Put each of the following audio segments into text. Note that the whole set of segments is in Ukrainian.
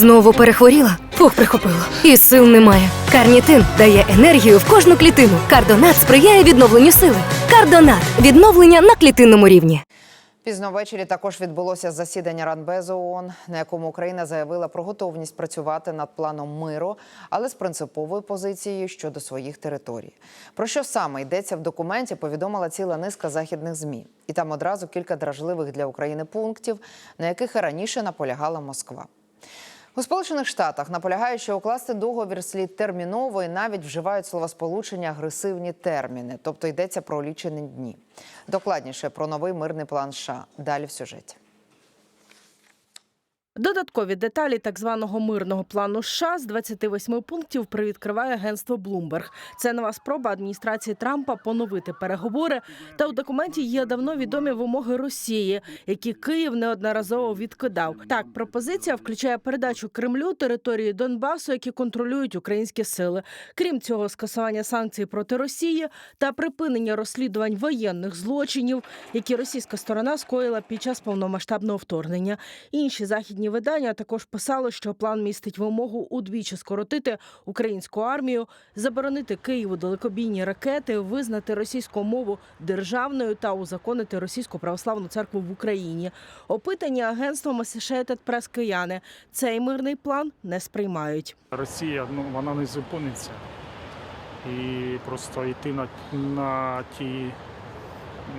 Знову перехворіла? Фух, прихопило. І сил немає. Карнітин дає енергію в кожну клітину. Кардонат сприяє відновленню сили. Кардонат відновлення на клітинному рівні. Пізно ввечері також відбулося засідання Радбезу ООН, на якому Україна заявила про готовність працювати над планом миру, але з принциповою позицією щодо своїх територій. Про що саме йдеться в документі, повідомила ціла низка західних змі, і там одразу кілька дражливих для України пунктів, на яких і раніше наполягала Москва. У Сполучених Штатах наполягають, що укласти договір слід терміново і навіть вживають словосполучення агресивні терміни, тобто йдеться про лічені дні. Докладніше про новий мирний план США. Далі в сюжеті. Додаткові деталі так званого мирного плану США з 28 пунктів привідкриває агентство Bloomberg. Це нова спроба адміністрації Трампа поновити переговори. Та у документі є давно відомі вимоги Росії, які Київ неодноразово відкидав. Так, пропозиція включає передачу Кремлю території Донбасу, які контролюють українські сили. Крім цього, скасування санкцій проти Росії та припинення розслідувань воєнних злочинів, які російська сторона скоїла під час повномасштабного вторгнення. Інші західні видання також писали, що план містить вимогу удвічі скоротити українську армію, заборонити Києву далекобійні ракети, визнати російську мову державною та узаконити російську православну церкву в Україні. Опитані агентством Associated Press кияни цей мирний план не сприймають. Росія ну, вона не зупиниться. І просто йти на, на ті,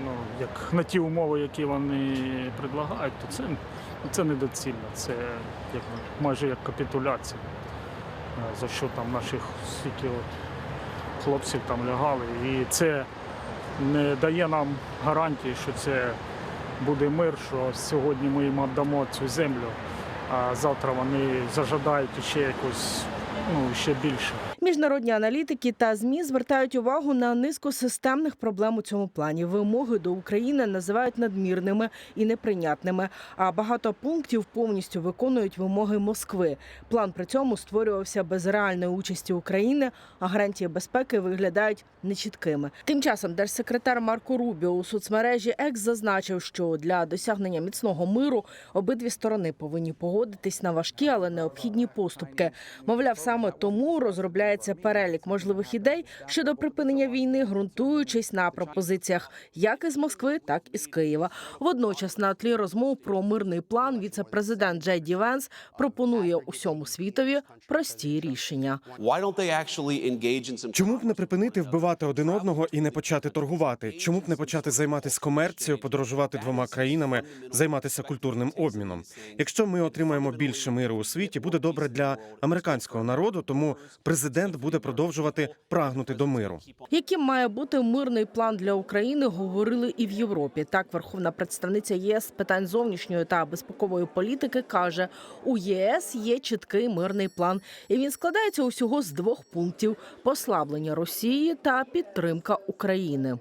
ну, як, на ті умови, які вони предлагають, то це, це недоцільно. Це як, майже як капітуляція. Е, За що там наших стільки от хлопців там лягали. І це не дає нам гарантії, що це буде мир, що сьогодні ми їм віддамо цю землю, а завтра вони зажадають ще якось ну, ще більше. Міжнародні аналітики та змі звертають увагу на низку системних проблем у цьому плані. Вимоги до України називають надмірними і неприйнятними. А багато пунктів повністю виконують вимоги Москви. План при цьому створювався без реальної участі України, а гарантії безпеки виглядають нечіткими. Тим часом держсекретар Марко Рубіо у соцмережі Екс зазначив, що для досягнення міцного миру обидві сторони повинні погодитись на важкі, але необхідні поступки. Мовляв, саме тому розробляється перелік можливих ідей щодо припинення війни, ґрунтуючись на пропозиціях як із Москви, так і з Києва. Водночас, на тлі розмов про мирний план, віце-президент Джей Ді Венс пропонує усьому світові прості рішення. Чому б не припинити вбивати один одного і не почати торгувати? Чому б не почати займатися комерцією, подорожувати двома країнами, займатися культурним обміном? Якщо ми отримаємо більше миру у світі, буде добре для американського народу, тому президент буде продовжувати прагнути до миру. Яким має бути мирний план для України, говорили і в Європі. Так, верховна представниця ЄС з питань зовнішньої та безпекової політики каже: у єС є чіткий мирний план, і він складається усього з двох пунктів: послаблення Росії та підтримка України.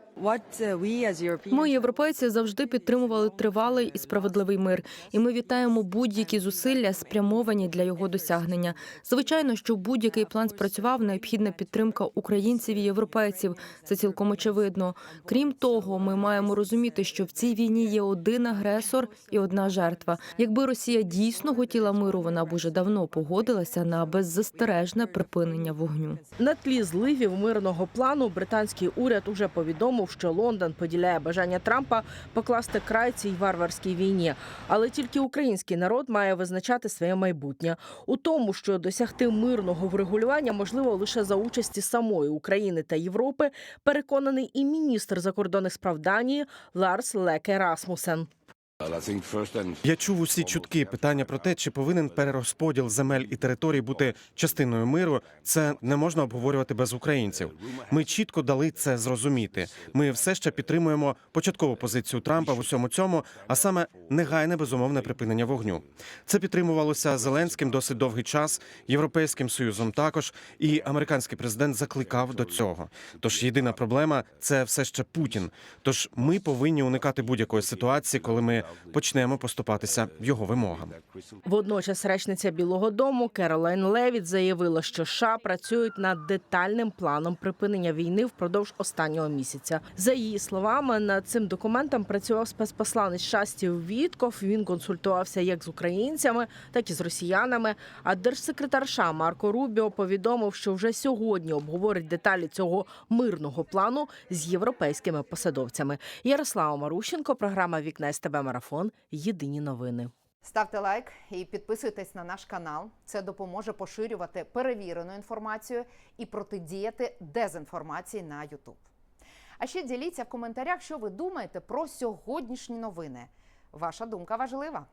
Ми, європейці, завжди підтримували тривалий і справедливий мир, і ми вітаємо будь-які зусилля, спрямовані для його досягнення. Звичайно, що будь-який план спрацював, необхідна підтримка українців і європейців. Це цілком очевидно. Крім того, ми маємо розуміти, що в цій війні є один агресор і одна жертва. Якби Росія дійсно хотіла миру, вона б уже давно погодилася на беззастережне припинення вогню. На тлі зливів мирного плану британський уряд уже повідомив, що Лондон поділяє бажання Трампа покласти край цій варварській війні. Але тільки український народ має визначати своє майбутнє у тому, що досягти мирного врегулювання можливо лише за участі самої України та Європи. Переконаний і міністр закордонних справ Данії Ларс Леке Расмусен. Я чув усі чутки. Питання про те, чи повинен перерозподіл земель і територій бути частиною миру. Це не можна обговорювати без українців. Ми чітко дали це зрозуміти. Ми все ще підтримуємо початкову позицію Трампа в усьому цьому, а саме негайне безумовне припинення вогню. Це підтримувалося Зеленським досить довгий час, європейським союзом також, і американський президент закликав до цього. Тож єдина проблема це все ще Путін. Тож ми повинні уникати будь-якої ситуації, коли ми почнемо поступатися його вимогам. Водночас речниця Білого Дому Керолайн Левіт заявила, що США працюють над детальним планом припинення війни впродовж останнього місяця. За її словами, над цим документом працював спецпосланець США Вітков. Він консультувався як з українцями, так і з росіянами. А держсекретар США Марко Рубіо повідомив, що вже сьогодні обговорить деталі цього мирного плану з європейськими посадовцями. Ярослава Марущенко, програма Вікна СТБ Марафон. Єдині новини. Ставте лайк і підписуйтесь на наш канал. Це допоможе поширювати перевірену інформацію і протидіяти дезінформації на YouTube. А ще діліться в коментарях, що ви думаєте про сьогоднішні новини. Ваша думка важлива.